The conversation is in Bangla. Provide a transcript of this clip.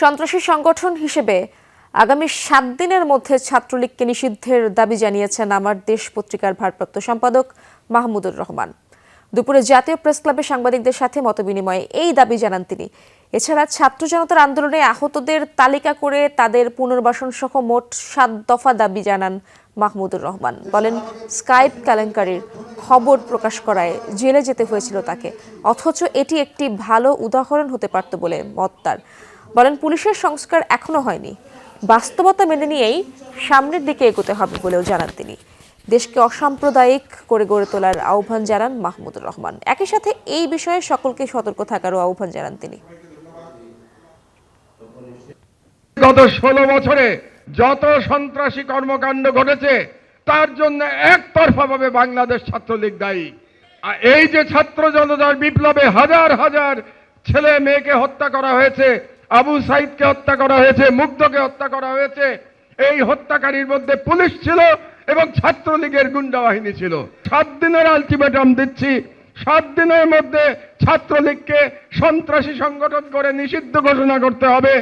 সন্ত্রাসী সংগঠন হিসেবে আগামী সাত দিনের মধ্যে ছাত্রলীগকে নিষিদ্ধের দাবি জানিয়েছেন আমার দেশ পত্রিকার ভারপ্রাপ্ত সম্পাদক মাহমুদুর রহমান। দুপুরে জাতীয় প্রেস ক্লাবে সাংবাদিকদের সাথে মতবিনিময়ে এই দাবি জানান তিনি। এছাড়া ছাত্র জনতার আন্দোলনে আহতদের তালিকা করে তাদের পুনর্বাসন সহ মোট সাত দফা দাবি জানান মাহমুদুর রহমান। বলেন, স্কাইপ কেলেঙ্কারির খবর প্রকাশ করায় জেলে যেতে হয়েছিল তাকে, অথচ এটি একটি ভালো উদাহরণ হতে পারত বলে মত তার। বলেন, পুলিশের সংস্কার এখনও হয়নি। বাস্তবতা মেনে নিয়েই সামনের দিকে এগোতে হবে বলেও জানান তিনি। দেশকে অসাম্প্রদায়িক করে গড়ে তোলার আহ্বান জানান মাহমুদুর রহমান। একই সাথে এই বিষয়ে সকলকে সতর্ক থাকারও আহ্বান জানান তিনি। গত ষোলো বছরে যত সন্ত্রাসী কর্মকাণ্ড ঘটেছে, তার জন্য একতরফাভাবে বাংলাদেশ ছাত্রলীগ দায়ী। আর এই যে ছাত্র জনতার বিপ্লবে হাজার হাজার ছেলে মেয়েকে হত্যা করা হয়েছে আবু সাইদকে হত্যা করা হয়েছে, মুগ্ধকে হত্যা করা হয়েছে। এই হত্যাকারীর মধ্যে পুলিশ ছিল এবং ছাত্রলীগের গুন্ডা বাহিনী ছিল। সাত দিনের আলটিমেটাম দিচ্ছি। সাত দিনের মধ্যে ছাত্রলীগকে সন্ত্রাসী সংগঠন করে নিষিদ্ধ ঘোষণা করতে হবে।